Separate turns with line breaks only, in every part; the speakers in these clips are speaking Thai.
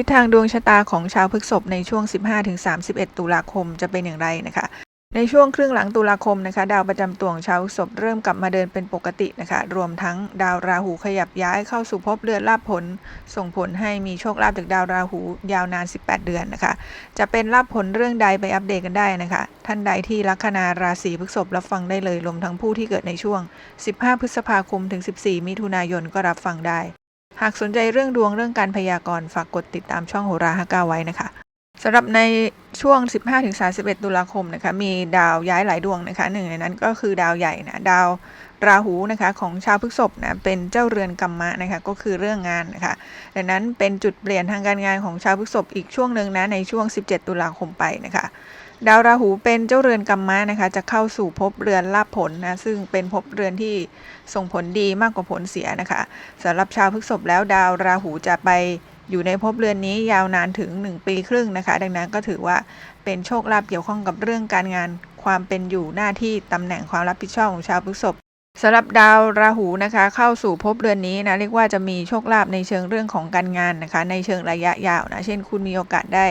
ทิศทางดวงชะตาของชาวพฤษภในช่วง 15-31 ตุลาคมจะเป็นอย่างไรนะคะ ในช่วงครึ่งหลังตุลาคมนะคะ ดาวประจำตัวของชาวพฤษภเริ่มกลับมาเดินเป็นปกตินะคะ รวมทั้งดาวราหูขยับย้ายเข้าสู่ภพเรือนลาภผล ส่งผลให้มีโชคลาภจากดาวราหูยาวนาน 18 เดือนนะคะ จะเป็นลาภผลเรื่องใดไปอัปเดตกันได้นะคะ ท่านใดที่ลัคนาราศีพฤษภรับฟังได้เลยรวมทั้งผู้ที่เกิดในช่วง 15 พฤษภาคมถึง 14 มิถุนายนก็รับฟังได้ หากสนใจเรื่องดวงเรื่องการพยากรณ์ฝากกดติดตามช่องโหราฮาก้าไว้นะคะสำหรับในช่วง 15-31 ตุลาคมนะคะมีดาวย้ายหลายดวงนะคะหนึ่งในนั้นก็คือดาวใหญ่นะดาวราหูนะคะของชาวพฤษภนะเป็นเจ้าเรือนกรรมะนะคะก็คือเรื่องงานนะคะดังนั้นเป็นจุดเปลี่ยนทางการงานของชาวพฤษภอีกช่วงหนึ่งนะในช่วง 17 ตุลาคมไปนะคะ ดาวราหูเป็นเจ้าเรือนกรรมะนะคะ จะเข้าสู่ภพเรือนลาภผลนะ ซึ่งเป็นภพเรือนที่ส่งผลดีมากกว่าผลเสียนะคะสำหรับชาวพฤษภแล้วดาวราหูจะไปอยู่ในภพเรือนนี้ยาวนานถึง 1 ปีครึ่งนะคะ ดังนั้นก็ถือว่าเป็นโชคลาภเกี่ยวข้องกับเรื่องการงานความเป็นอยู่หน้าที่ตำแหน่งความรับผิดชอบของชาวพฤษภ สำหรับดาวราหูนะคะเข้าสู่ภพเรือนนี้นะเรียกว่าจะมีโชคลาภในเชิงเรื่องของการงานนะคะ ในเชิงระยะยาวนะเช่น คุณมีโอกาสได้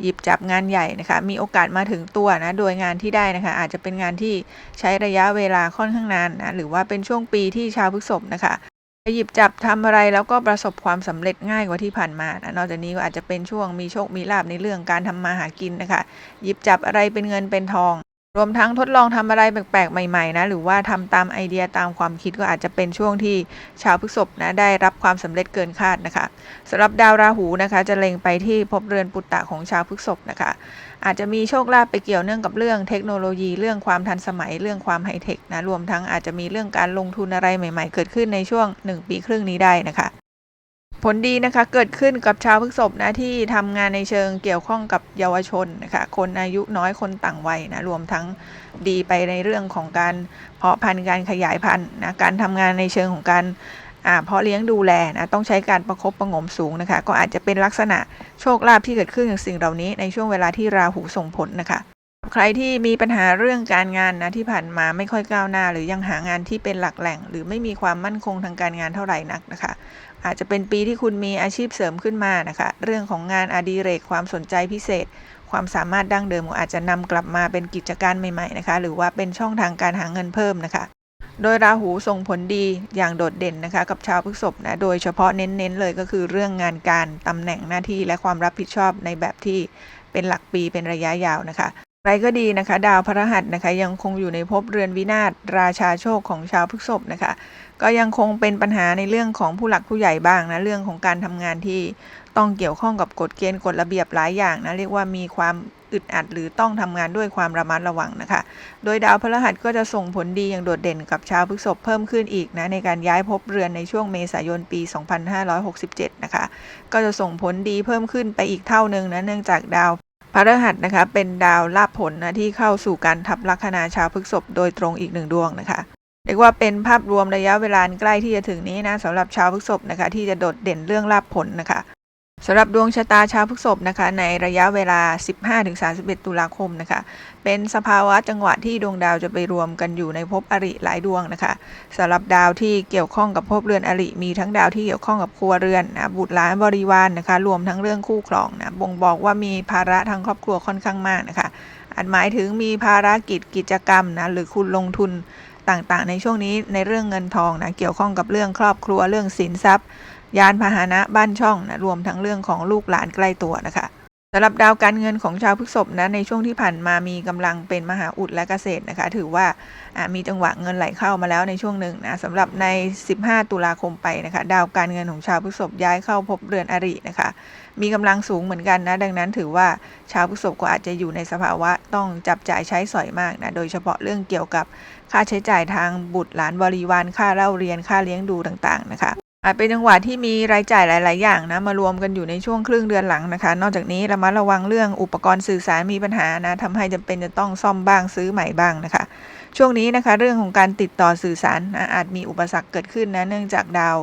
หยิบจับงานใหญ่นะคะมีโอกาสมาถึงตัวนะโดยงานที่ได้นะคะ อาจจะเป็นงานที่ใช้ระยะเวลาค่อนข้างนานนะหรือว่าเป็นช่วงปีที่ชาวพฤษภนะคะหยิบจับทำอะไรแล้วก็ประสบความสำเร็จง่ายกว่าที่ผ่านมานะนอกจากนี้ก็อาจจะเป็นช่วงมีโชคมีลาบในเรื่องการทำมาหากินนะคะ หยิบจับอะไรเป็นเงินเป็นทอง รวมทั้งทดลองทำอะไรแปลกๆ ใหม่ๆ นะ หรือว่าทำตามไอเดียตามความคิดก็อาจจะเป็นช่วงที่ชาวพฤษภนะได้รับความสำเร็จเกินคาดนะคะสำหรับดาวราหูนะคะ จะเล็งไปที่ภพเรือนปุตตะของชาวพฤษภนะคะ อาจจะมีโชคลาภไปเกี่ยวเนื่องกับเรื่องเทคโนโลยีเรื่องความทันสมัยเรื่องความไฮเทคนะรวมทั้งอาจจะมีเรื่องการลงทุนอะไรใหม่ ๆ เกิดขึ้นในช่วง 1 ปีครึ่งนี้ได้นะคะ ผลดีนะคะเกิดขึ้นกับชาวพฤษภนะที่ทำงานในเชิงเกี่ยวข้องกับเยาวชนนะคะคนอายุน้อยคนต่างวัยนะรวมทั้งดีไปในเรื่องของการเพาะพันธุ์การขยายพันธุ์นะการทำงานในเชิงของการอ่าเพาะเลี้ยงดูแลนะต้องใช้การประคบประงมสูงนะคะ ก็อาจจะเป็นลักษณะโชคลาภที่เกิดขึ้นจากสิ่งเหล่านี้ในช่วงเวลาที่ราหูส่งผลนะคะ ใครที่มีปัญหาเรื่องการงานนะที่ผ่านมาไม่ค่อยก้าวหน้า หรือยังหางานที่เป็นหลักแหล่ง หรือไม่มีความมั่นคงทางการงานเท่าไหร่นักนะคะ อาจจะเป็นปีที่คุณมีอาชีพเสริมขึ้นมานะคะ เรื่องของงานอดิเรกความสนใจพิเศษ ความสามารถดั้งเดิมอาจจะนำกลับมาเป็นกิจการใหม่ๆนะคะ หรือว่าเป็นช่องทางการหาเงินเพิ่มนะคะโดยราหูส่งผลดีอย่างโดดเด่นนะคะกับชาวพฤษภนะ โดยเฉพาะเน้นๆเลยก็คือเรื่องงานการตำแหน่งหน้าที่และความรับผิดชอบในแบบที่เป็นหลักปีเป็นระยะยาวนะคะ ไรก็ดีนะคะ ดาวพระหัสนะคะ ยังคงอยู่ในภพเรือนวินาศราชาโชคของชาวพฤษภนะคะ ก็ยังคงเป็นปัญหาในเรื่องของผู้หลักผู้ใหญ่บ้างนะเรื่องของการทำงานที่ต้องเกี่ยวข้องกับกฎเกณฑ์กฎระเบียบหลายอย่างนะเรียกว่ามีความอึดอัดหรือต้องทำงานด้วยความระมัดระวังนะคะ โดยดาวพฤหัสก็จะส่งผลดีอย่างโดดเด่นกับชาวพฤษภเพิ่มขึ้นอีกนะในการย้ายภพเรือนในช่วงเมษายนปี 2567 นะคะ ก็จะส่งผลดีเพิ่มขึ้นไปอีกเท่านึงนะเนื่องจากดาว พระฤหัสนะคะเป็นดาวลาภผลนะที่เข้าสู่การทับลัคนาชาวพฤกษภโดยตรงอีกหนึ่งดวงนะคะเรียกว่าเป็นภาพรวมระยะเวลาใกล้ที่จะถึงนี้นะสำหรับชาวพฤกษภนะคะที่จะโดดเด่นเรื่องลาภผลนะคะ สำหรับดวงชะตาชาวพฤษภนะคะในระยะเวลา 15-31 ตุลาคมนะคะ เป็นสภาวะจังหวะที่ดวงดาวจะไปรวมกันอยู่ในภพอริหลายดวงนะคะสำหรับดาวที่เกี่ยวข้องกับภพเรือนอริมีทั้งดาวที่เกี่ยวข้องกับครัวเรือนนะบุตรหลานบริวารนนะคะ รวมทั้งเรื่องคู่ครองนะบ่งบอกว่ามีภาระทางครอบครัวค่อนข้างมากนะคะอาจหมายถึงมีภารกิจกิจกรรมนะหรือคุณลงทุนต่างๆ ในช่วงนี้ในเรื่องเงินทองนะเกี่ยวข้องกับเรื่องครอบครัวเรื่องสินทรัพย์ ยานพาหนะบ้านช่องนะรวมทั้งเรื่องของลูกหลานใกล้ตัวนะคะสำหรับดาวการเงินของชาวพฤษภนะในช่วงที่ผ่านมามีกำลังเป็นมหาอุดและเกษตรนะคะ ถือว่ามีจังหวะเงินไหลเข้ามาแล้วในช่วงหนึ่งนะสำหรับใน 15 ตุลาคมไปนะคะ ดาวการเงินของชาวพฤษภย้ายเข้าพบเรือนอรินะคะ มีกำลังสูงเหมือนกันนะดังนั้นถือว่าชาวพฤษภก็อาจจะอยู่ในสภาวะต้องจับจ่ายใช้สอยมากนะโดยเฉพาะเรื่องเกี่ยวกับค่าใช้จ่ายทางบุตรหลานบริวารค่าเล่าเรียนค่าเลี้ยงดูต่างๆนะคะ อาจเป็นจังหวะที่มีรายจ่ายหลาย ๆ อย่างนะมารวมกันอยู่ในช่วงครึ่งเดือนหลังนะคะ นอกจากนี้ระมัดระวังเรื่องอุปกรณ์สื่อสารมีปัญหานะทำให้จำเป็นจะต้องซ่อมบ้างซื้อใหม่บ้างนะคะ ช่วงนี้นะคะ เรื่องของการติดต่อสื่อสารนะอาจมีอุปสรรคเกิดขึ้นนะเนื่องจากดาว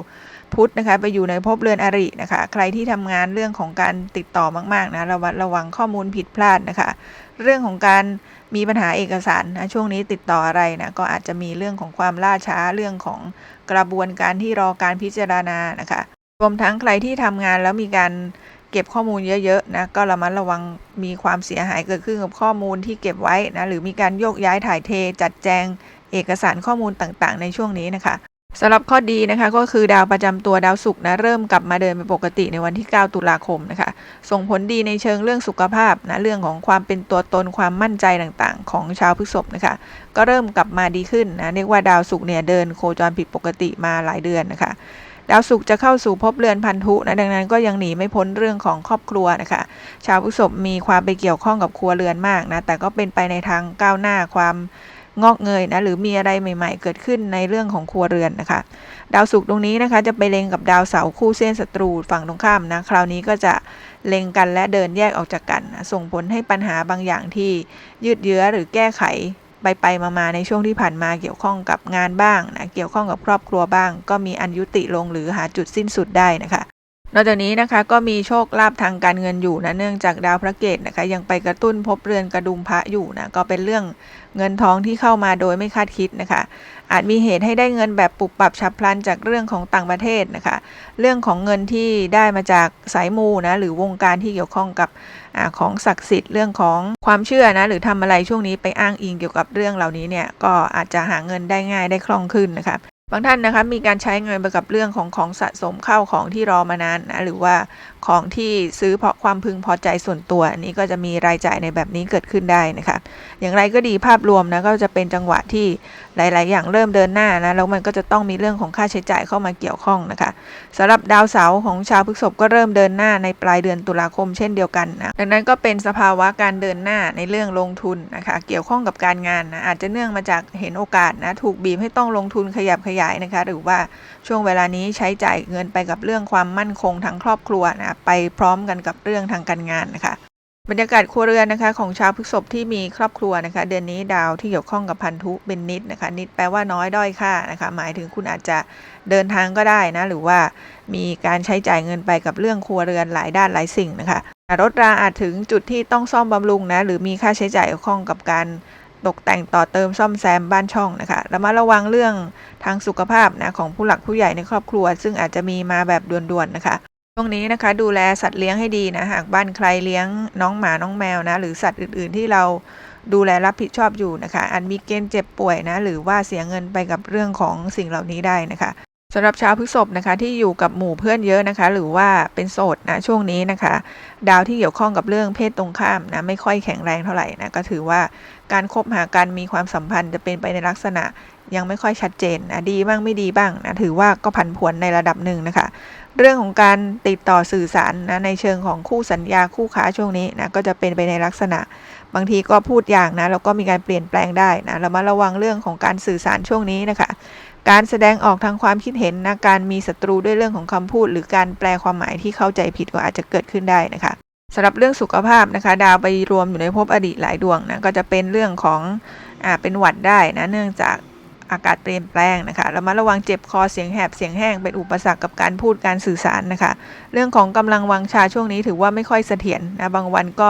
พุธนะคะ ไปอยู่ในภพเรือนอรินะคะ ใครที่ทำงานเรื่องของการติดต่อมากๆนะระวัดระวังข้อมูลผิดพลาดนะคะ เรื่องของการมีปัญหาเอกสารนะช่วงนี้ติดต่ออะไรนะก็อาจจะมีเรื่องของความล่าช้าเรื่องของกระบวนการที่รอการพิจารณานะคะรวมทั้งใครที่ทำงานแล้วมีการเก็บข้อมูลเยอะๆนะก็ระมัดระวังมีความเสียหายเกิดขึ้นกับข้อมูลที่เก็บไว้นะหรือมีการโยกย้ายถ่ายเทจัดแจงเอกสารข้อมูลต่างๆ ในช่วงนี้นะคะ สำหรับข้อดีนะคะก็คือดาวประจำตัวดาวศุกร์นะเริ่มกลับมาเดินเป็นปกติในวันที่ 9 ตุลาคมนะคะ ส่งผลดีในเชิงเรื่องสุขภาพนะเรื่องของความเป็นตัวตนความมั่นใจต่างๆ ของชาวพฤษภนะคะ ก็เริ่มกลับมาดีขึ้นนะเรียกว่าดาวศุกร์เนี่ยเดินโคจรผิดปกติมาหลายเดือนนะคะดาวศุกร์จะเข้าสู่ภพเรือนพันธุนะดังนั้นก็ยังหนีไม่พ้นเรื่องของครอบครัวนะคะชาวพฤษภมีความไปเกี่ยวข้องกับครัวเรือนมากนะแต่ก็เป็นไปในทางก้าวหน้าความ งอกเงยนะหรือมีอะไรใหม่ๆ เกิดขึ้นในเรื่องของครัวเรือนนะคะ ดาวศุกร์ตรงนี้นะคะจะไปเล็งกับดาวเสาร์คู่เส้นศัตรูฝั่งตรงข้ามนะคราวนี้ก็จะเล็งกันและเดินแยกออกจากกันนะส่งผลให้ปัญหาบางอย่างที่ยืดเยื้อหรือแก้ไขไปไปมามาในช่วงที่ผ่านมาเกี่ยวข้องกับงานบ้างนะเกี่ยวข้องกับครอบครัวบ้าง ก็มีอันยุติลงหรือหาจุดสิ้นสุดได้นะคะ นอกจากนี้นะคะก็มีโชคลาภทางการเงินอยู่นะเนื่องจากดาวพระเกตนะคะ ยังไปกระตุ้นพบเรือนกระดุมพระอยู่นะก็เป็นเรื่องเงินทองที่เข้ามาโดยไม่คาดคิดนะคะ อาจมีเหตุให้ได้เงินแบบปุบปับฉับพลันจากเรื่องของต่างประเทศนะคะ เรื่องของเงินที่ได้มาจากสายมูนะหรือวงการที่เกี่ยวข้องกับอของศักดิ์สิทธิ์เรื่องของความเชื่อนะหรือทำอะไรช่วงนี้ไปอ้างอิงเกี่ยวกับเรื่องเหล่านี้เนี่ยก็อาจจะหาเงินได้ง่ายได้คล่องขึ้นนะคะ บางท่านนะคะมีการใช้เงินไปกับเรื่องของของสะสมเข้าของที่รอมานานนะหรือว่าของที่ซื้อเพราะความพึงพอใจส่วนตัวอันนี้ก็จะมีรายจ่ายในแบบนี้เกิดขึ้นได้นะคะ อย่างไรก็ดีภาพรวมนะก็จะเป็นจังหวะที่หลาย ๆ อย่างเริ่มเดินหน้านะแล้วมันก็จะต้องมีเรื่องของค่าใช้จ่ายเข้ามาเกี่ยวข้องนะคะสำหรับดาวเสาร์ของชาวพฤษภก็เริ่มเดินหน้าในปลายเดือนตุลาคมเช่นเดียวกันนะดังนั้นก็เป็นสภาวะการเดินหน้าในเรื่องลงทุนนะคะเกี่ยวข้องกับการงานนะอาจจะเนื่องมาจากเห็นโอกาสนะถูกบีบให้ต้องลงทุนขยับขยับายนะคะ หรือว่าช่วงเวลานี้ใช้จ่ายเงินไปกับเรื่องความมั่นคงทางครอบครัวนะไปพร้อมกันกับเรื่องทางการงานนะคะบรรยากาศครัวเรือนนะคะของชาวพฤษภที่มีครอบครัวนะคะ เดือนนี้ดาวที่เกี่ยวข้องกับพันธุเป็นนิดนะคะ นิดแปลว่าน้อยด้อยค่านะคะ หมายถึงคุณอาจจะเดินทางก็ได้นะ หรือว่ามีการใช้จ่ายเงินไปกับเรื่องครัวเรือนหลายด้านหลายสิ่งนะคะรถราอาจถึงจุดที่ต้องซ่อมบำรุงนะ หรือมีค่าใช้จ่ายเกี่ยวข้องกับการ ตกแต่งต่อเติมซ่อมแซมบ้านช่องนะคะแล้วมาระวังเรื่องทางสุขภาพนะของผู้หลักผู้ใหญ่ในครอบครัว ซึ่งอาจจะมีมาแบบด่วนๆนะคะช่วงนี้นะคะดูแลสัตว์เลี้ยงให้ดีนะหากบ้านใครเลี้ยงน้องหมาน้องแมวนะหรือสัตว์อื่น ๆ ที่เราดูแลรับผิดชอบอยู่นะคะอันมีเกณฑ์เจ็บป่วยนะหรือว่าเสียเงินไปกับเรื่องของสิ่งเหล่านี้ได้นะคะ สำหรับชาวพฤษภนะคะที่อยู่กับหมู่เพื่อนเยอะนะคะ หรือว่าเป็นโสดนะช่วงนี้นะคะ ดาวที่เกี่ยวข้องกับเรื่องเพศตรงข้ามนะไม่ค่อยแข็งแรงเท่าไหร่นะก็ถือว่าการคบหากันมีความสัมพันธ์จะเป็นไปในลักษณะยังไม่ค่อยชัดเจนนะดีบ้างไม่ดีบ้างนะถือว่าก็ผันผวนในระดับหนึ่งนะคะ เรื่องของการติดต่อสื่อสารนะในเชิงของคู่สัญญาคู่ค้าช่วงนี้นะก็จะเป็นไปในลักษณะ บางทีก็พูดอย่างนะแล้วก็มีการเปลี่ยนแปลงได้นะเรามาระวังเรื่องของการสื่อสารช่วงนี้นะคะ การแสดงออกทางความคิดเห็นนะการมีศัตรูด้วยเรื่องของคำพูด หรือการแปลความหมายที่เข้าใจผิดก็อาจจะเกิดขึ้นได้นะคะสำหรับเรื่องสุขภาพนะคะ ดาวไปรวมอยู่ในภพอดีตหลายดวงนะก็จะเป็นเรื่องของอ่าเป็นหวัดได้นะเนื่องจาก อากาศเปลี่ยนแปลงนะคะเรามาระวังเจ็บคอเสียงแหบเสียงแห้งเป็นอุปสรรคกับการพูดการสื่อสารนะคะ เรื่องของกำลังวังชาช่วงนี้ถือว่าไม่ค่อยเสถียรนะบางวันก็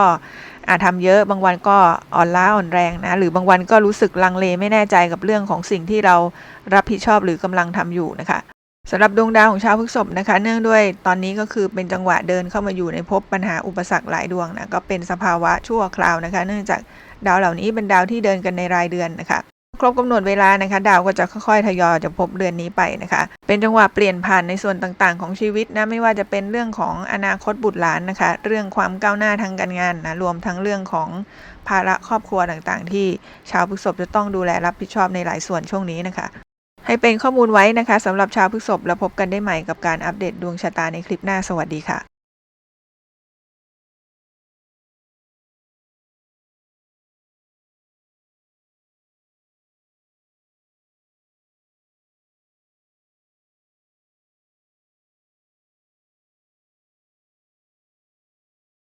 อาจทำเยอะบางวันก็อ่อนล้าอ่อนแรงนะหรือบางวันก็รู้สึกลังเลไม่แน่ใจกับเรื่องของสิ่งที่เรารับผิดชอบหรือกำลังทำอยู่นะคะสำหรับดวงดาวของชาวพฤษภนะคะ เนื่องด้วยตอนนี้ก็คือเป็นจังหวะเดินเข้ามาอยู่ในภพปัญหาอุปสรรคหลายดวงนะก็เป็นสภาวะชั่วคราวนะคะ เนื่องจากดาวเหล่านี้เป็นดาวที่เดินกันในรายเดือนนะคะ ครบกำหนดเวลานะคะ ดาวก็จะค่อยๆทยอยจะพบเดือนนี้ไปนะคะ เป็นจังหวะเปลี่ยนผ่านในส่วนต่างๆ ของชีวิตนะไม่ว่าจะเป็นเรื่องของอนาคตบุตรหลานนะคะ เรื่องความก้าวหน้าทางการงานนะรวมทั้งเรื่องของภาระครอบครัวต่างๆ ที่ชาวพฤษภจะต้องดูแลรับผิดชอบในหลายส่วนช่วงนี้นะคะ ให้เป็นข้อมูลไว้นะคะสำหรับชาวพฤษภแล้วพบกันได้ใหม่กับการอัปเดตดวงชะตาในคลิปหน้าสวัสดีค่ะ